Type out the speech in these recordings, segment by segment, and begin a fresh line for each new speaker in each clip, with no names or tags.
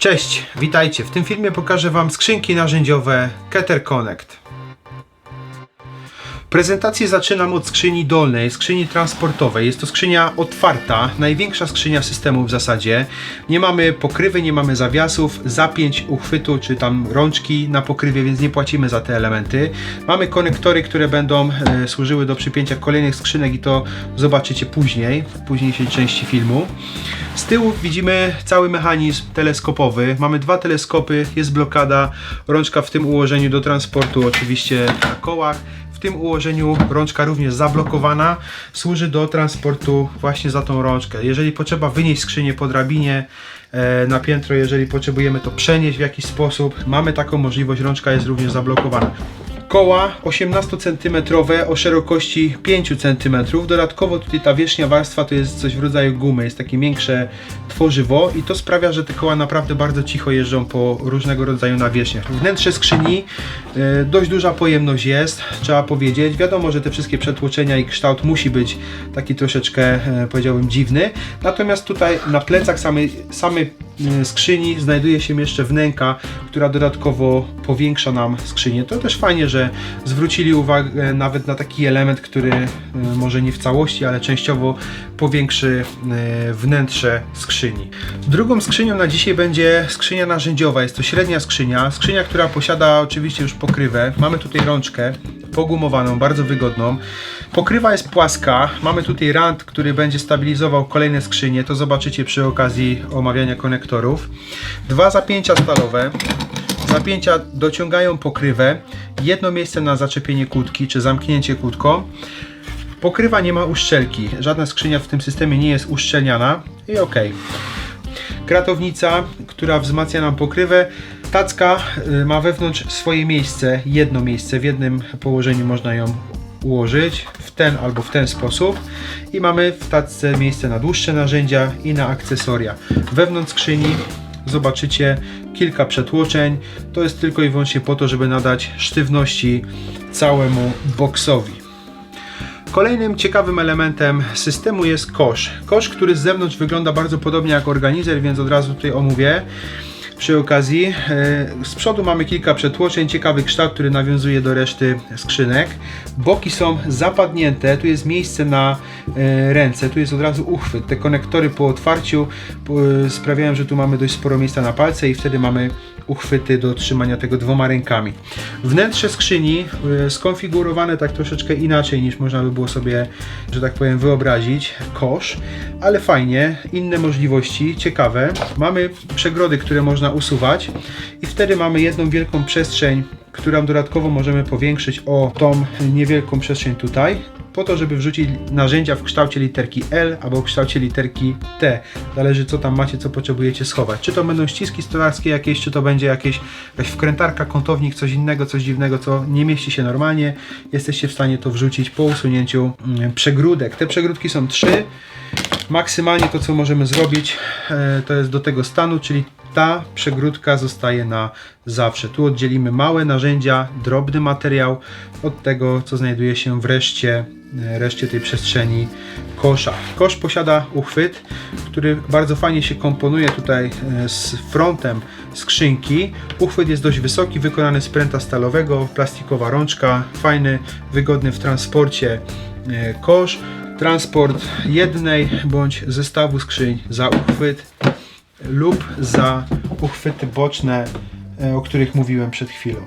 Cześć, witajcie. W tym filmie pokażę Wam skrzynki narzędziowe Keter Connect. Prezentację zaczynam od skrzyni dolnej, skrzyni transportowej. Jest to skrzynia otwarta, największa skrzynia systemu w zasadzie. Nie mamy pokrywy, nie mamy zawiasów, zapięć uchwytu czy tam rączki na pokrywie, więc nie płacimy za te elementy. Mamy konektory, które będą e, służyły do przypięcia kolejnych skrzynek i to zobaczycie później, w późniejszej części filmu. Z tyłu widzimy cały mechanizm teleskopowy. Mamy dwa teleskopy, jest blokada, rączka w tym ułożeniu do transportu oczywiście na kołach. Tym ułożeniu rączka również zablokowana służy do transportu właśnie za tą rączkę. Jeżeli potrzeba wynieść skrzynię po drabinie e, na piętro, jeżeli potrzebujemy to przenieść w jakiś sposób, mamy taką możliwość, rączka jest również zablokowana. Koła 18 cm o szerokości 5 cm. Dodatkowo tutaj ta wierzchnia warstwa to jest coś w rodzaju gumy, jest takie większe tworzywo i to sprawia, że te koła naprawdę bardzo cicho jeżdżą po różnego rodzaju nawierzchniach. Wnętrze skrzyni e, dość duża pojemność jest, trzeba powiedzieć. Wiadomo, że te wszystkie przetłoczenia i kształt musi być taki troszeczkę e, powiedziałbym dziwny. Natomiast tutaj na plecach samej, samej skrzyni znajduje się jeszcze wnęka, która dodatkowo powiększa nam skrzynię. To też fajnie, że zwrócili uwagę nawet na taki element, który e, może nie w całości, ale częściowo powiększy e, wnętrze skrzyni. Drugą skrzynią na dzisiaj będzie skrzynia narzędziowa. Jest to średnia skrzynia, skrzynia, która posiada oczywiście już pokrywę. Mamy tutaj rączkę pogumowaną, bardzo wygodną. Pokrywa jest płaska. Mamy tutaj rand, który będzie stabilizował kolejne skrzynie. To zobaczycie przy okazji omawiania konektorów. Dwa zapięcia stalowe. Zapięcia dociągają pokrywę. Jedno miejsce na zaczepienie kłódki czy zamknięcie kłódką. Pokrywa nie ma uszczelki. Żadna skrzynia w tym systemie nie jest uszczelniana. I ok. Kratownica, która wzmacnia nam pokrywę. Tacka y, ma wewnątrz swoje miejsce, jedno miejsce. W jednym położeniu można ją ułożyć w ten albo w ten sposób i mamy w tacce miejsce na dłuższe narzędzia i na akcesoria. Wewnątrz skrzyni zobaczycie kilka przetłoczeń. To jest tylko i wyłącznie po to, żeby nadać sztywności całemu boksowi. Kolejnym ciekawym elementem systemu jest kosz. Kosz, który z zewnątrz wygląda bardzo podobnie jak organizer, więc od razu tutaj omówię przy okazji. E, Z przodu mamy kilka przetłoczeń, ciekawy kształt, który nawiązuje do reszty skrzynek. Boki są zapadnięte, tu jest miejsce na e, ręce, tu jest od razu uchwyt. Te konektory po otwarciu e, sprawiają, że tu mamy dość sporo miejsca na palce i wtedy mamy uchwyty do trzymania tego dwoma rękami. Wnętrze skrzyni e, skonfigurowane tak troszeczkę inaczej niż można by było sobie, że tak powiem, wyobrazić. Kosz, ale fajnie, inne możliwości, ciekawe. Mamy przegrody, które można usuwać i wtedy mamy jedną wielką przestrzeń, którą dodatkowo możemy powiększyć o tą niewielką przestrzeń tutaj po to, żeby wrzucić narzędzia w kształcie literki L albo w kształcie literki T. Zależy co tam macie, co potrzebujecie schować. Czy to będą ściski stolarskie jakieś, czy to będzie jakieś, jakaś wkrętarka, kątownik, coś innego, coś dziwnego, co nie mieści się normalnie. Jesteście w stanie to wrzucić po usunięciu mm, przegródek. Te przegródki są trzy. Maksymalnie to, co możemy zrobić, e, to jest do tego stanu, czyli ta przegródka zostaje na zawsze. Tu oddzielimy małe narzędzia, drobny materiał od tego, co znajduje się w reszcie, e, reszcie tej przestrzeni kosza. Kosz posiada uchwyt, który bardzo fajnie się komponuje tutaj e, z frontem skrzynki. Uchwyt jest dość wysoki, wykonany z pręta stalowego, plastikowa rączka, fajny, wygodny w transporcie kosz. Transport jednej bądź zestawu skrzyń za uchwyt lub za uchwyty boczne, e, o których mówiłem przed chwilą.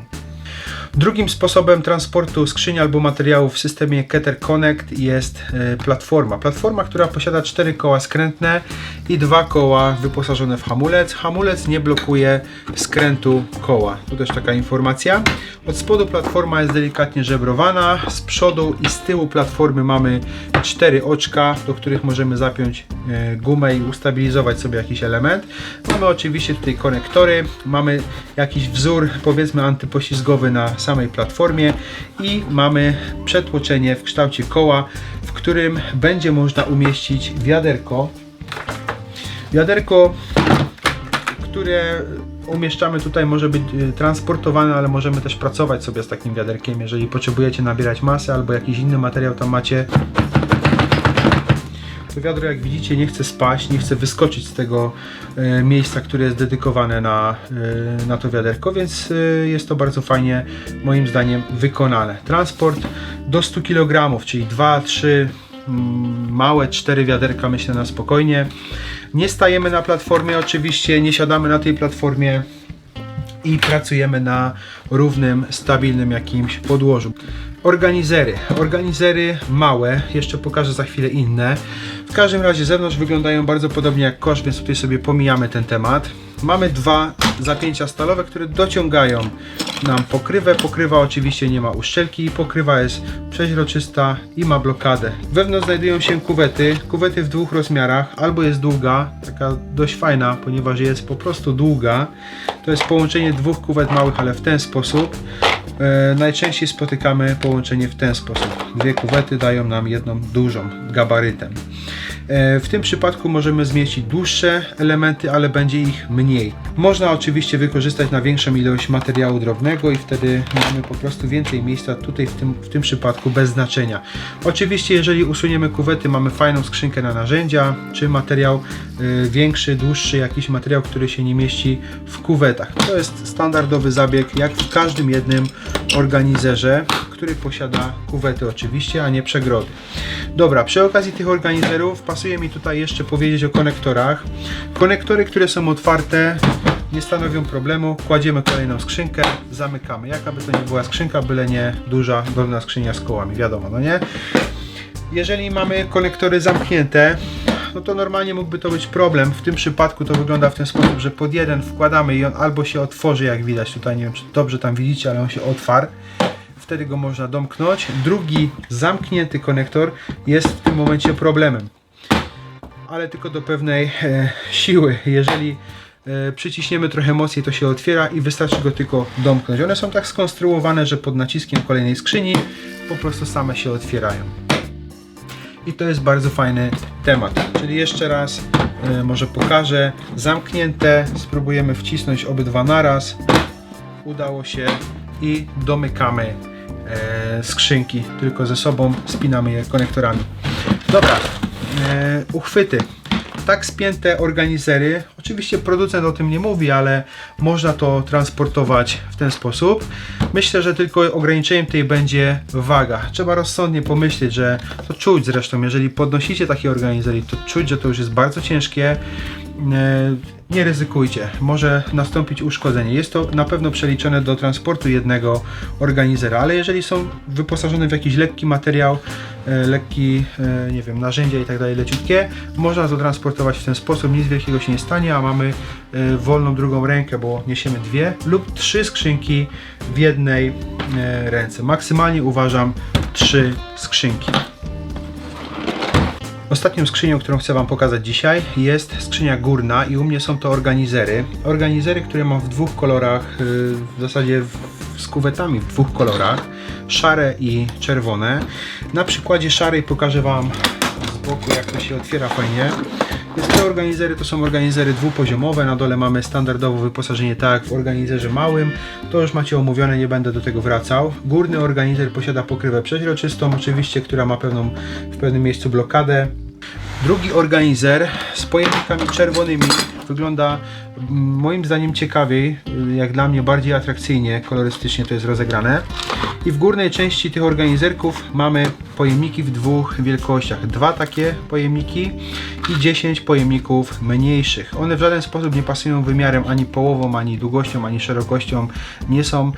Drugim sposobem transportu skrzyni albo materiałów w systemie Keter Connect jest e, platforma. Platforma, która posiada cztery koła skrętne i dwa koła wyposażone w hamulec. Hamulec nie blokuje skrętu koła. Tu też taka informacja. Od spodu platforma jest delikatnie żebrowana. Z przodu i z tyłu platformy mamy cztery oczka, do których możemy zapiąć e, gumę i ustabilizować sobie jakiś element. Mamy oczywiście tutaj konektory, mamy jakiś wzór powiedzmy antypoślizgowy na samej platformie i mamy przetłoczenie w kształcie koła, w którym będzie można umieścić wiaderko. Wiaderko, które umieszczamy tutaj może być e, transportowane, ale możemy też pracować sobie z takim wiaderkiem, jeżeli potrzebujecie nabierać masę albo jakiś inny materiał tam macie To wiadro, jak widzicie, nie chce spaść, nie chce wyskoczyć z tego e, miejsca, które jest dedykowane na, e, na to wiaderko, więc jest to bardzo fajnie, moim zdaniem, wykonane. Transport do 100 kg, czyli 2, 3, mm, małe, 4 wiaderka, myślę, na spokojnie. Nie stajemy na platformie, oczywiście, nie siadamy na tej platformie i pracujemy na równym, stabilnym jakimś podłożu. Organizery. Organizery małe, jeszcze pokażę za chwilę inne. W każdym razie zewnątrz wyglądają bardzo podobnie jak kosz, więc tutaj sobie pomijamy ten temat. Mamy dwa zapięcia stalowe, które dociągają nam pokrywę. Pokrywa oczywiście nie ma uszczelki, pokrywa jest przeźroczysta i ma blokadę. Wewnątrz znajdują się kuwety, kuwety w dwóch rozmiarach, albo jest długa, taka dość fajna, ponieważ jest po prostu długa. To jest połączenie dwóch kuwet małych, ale w ten sposób. E, najczęściej spotykamy połączenie w ten sposób. Dwie kuwety dają nam jedną dużą gabarytem. E, w tym przypadku możemy zmieścić dłuższe elementy, ale będzie ich mniej. Można oczywiście wykorzystać na większą ilość materiału drobnego i wtedy mamy po prostu więcej miejsca tutaj w tym, w tym przypadku bez znaczenia. Oczywiście jeżeli usuniemy kuwety mamy fajną skrzynkę na narzędzia, czy materiał y, większy, dłuższy, jakiś materiał, który się nie mieści w kuwetach. To jest standardowy zabieg jak w każdym jednym organizerze, który posiada kuwety oczywiście, a nie przegrody. Dobra, przy okazji tych organizerów pasuje mi tutaj jeszcze powiedzieć o konektorach. Konektory, które są otwarte nie stanowią problemu. Kładziemy kolejną skrzynkę, zamykamy. Jaka by to nie była skrzynka, byle nie duża, dolna skrzynia z kołami, wiadomo, no nie? Jeżeli mamy konektory zamknięte, no to normalnie mógłby to być problem. W tym przypadku to wygląda w ten sposób, że pod jeden wkładamy i on albo się otworzy, jak widać tutaj, nie wiem czy dobrze tam widzicie, ale on się otwarł. Wtedy go można domknąć. Drugi zamknięty konektor jest w tym momencie problemem. Ale tylko do pewnej e, siły. Jeżeli e, przyciśniemy trochę mocniej, to się otwiera i wystarczy go tylko domknąć. One są tak skonstruowane, że pod naciskiem kolejnej skrzyni po prostu same się otwierają. I to jest bardzo fajny temat. Czyli jeszcze raz e, może pokażę. Zamknięte, spróbujemy wcisnąć obydwa naraz. Udało się i domykamy skrzynki, tylko ze sobą spinamy je konektorami. Dobra, e, uchwyty. Tak spięte organizery, oczywiście producent o tym nie mówi, ale można to transportować w ten sposób. Myślę, że tylko ograniczeniem tej będzie waga. Trzeba rozsądnie pomyśleć, że to czuć zresztą, jeżeli podnosicie takie organizery, to czuć, że to już jest bardzo ciężkie. Nie ryzykujcie, może nastąpić uszkodzenie. Jest to na pewno przeliczone do transportu jednego organizera, ale jeżeli są wyposażone w jakiś lekki materiał, e, lekki, e, nie wiem, narzędzia i tak dalej, leciutkie, można to transportować w ten sposób, nic wielkiego się nie stanie, a mamy e, wolną drugą rękę, bo niesiemy dwie lub trzy skrzynki w jednej ręce. Maksymalnie uważam trzy skrzynki. Ostatnią skrzynią, którą chcę Wam pokazać dzisiaj jest skrzynia górna i u mnie są to organizery. Organizery, które mam w dwóch kolorach, yy, w zasadzie z kuwetami w dwóch kolorach, szare i czerwone. Na przykładzie szarej pokażę Wam z boku jak to się otwiera fajnie. Więc te organizery to są organizery dwupoziomowe, na dole mamy standardowo wyposażenie tak jak w organizerze małym, to już macie omówione, nie będę do tego wracał. Górny organizer posiada pokrywę przeźroczystą, oczywiście, która ma pewną, w pewnym miejscu blokadę. Drugi organizer z pojemnikami czerwonymi wygląda mm, moim zdaniem ciekawiej, jak dla mnie bardziej atrakcyjnie, kolorystycznie to jest rozegrane. I w górnej części tych organizerków mamy pojemniki w dwóch wielkościach. Dwa takie pojemniki i 10 pojemników mniejszych. One w żaden sposób nie pasują wymiarem ani połową, ani długością, ani szerokością. Nie są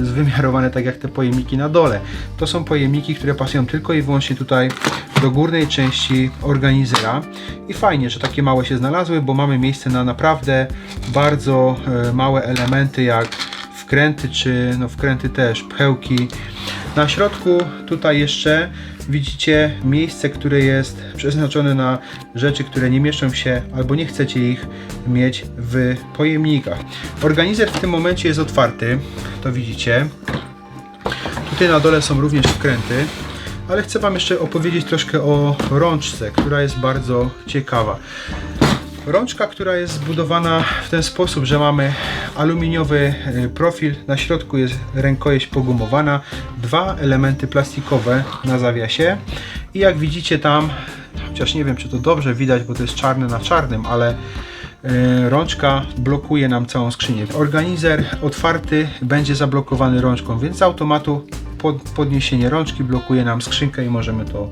zwymiarowane tak jak te pojemniki na dole. To są pojemniki, które pasują tylko i wyłącznie tutaj do górnej części organizera. I fajnie, że takie małe się znalazły, bo mamy miejsce na naprawdę bardzo e, małe elementy jak wkręty, czy no wkręty też, pchełki. Na środku tutaj jeszcze widzicie miejsce, które jest przeznaczone na rzeczy, które nie mieszczą się albo nie chcecie ich mieć w pojemnikach. Organizer w tym momencie jest otwarty, to widzicie. Tutaj na dole są również wkręty, ale chcę Wam jeszcze opowiedzieć troszkę o rączce, która jest bardzo ciekawa. Rączka, która jest zbudowana w ten sposób, że mamy aluminiowy e, profil, na środku jest rękojeść pogumowana, dwa elementy plastikowe na zawiasie i jak widzicie tam chociaż nie wiem czy to dobrze widać, bo to jest czarne na czarnym, ale e, rączka blokuje nam całą skrzynię. Organizer otwarty będzie zablokowany rączką, więc z automatu pod, podniesienie rączki blokuje nam skrzynkę i możemy to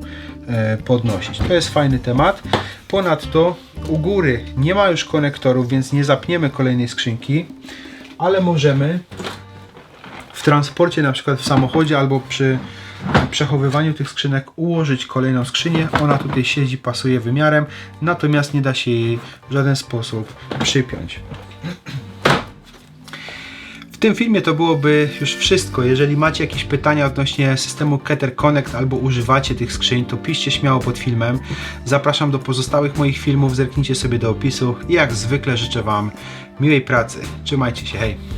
e, podnosić. To jest fajny temat. Ponadto u góry nie ma już konektorów, więc nie zapniemy kolejnej skrzynki, ale możemy w transporcie, na przykład w samochodzie albo przy przechowywaniu tych skrzynek ułożyć kolejną skrzynię. Ona tutaj siedzi, pasuje wymiarem, natomiast nie da się jej w żaden sposób przypiąć. W tym filmie to byłoby już wszystko. Jeżeli macie jakieś pytania odnośnie systemu Keter Connect albo używacie tych skrzyń, to piszcie śmiało pod filmem. Zapraszam do pozostałych moich filmów, zerknijcie sobie do opisu i jak zwykle życzę Wam miłej pracy. Trzymajcie się, hej!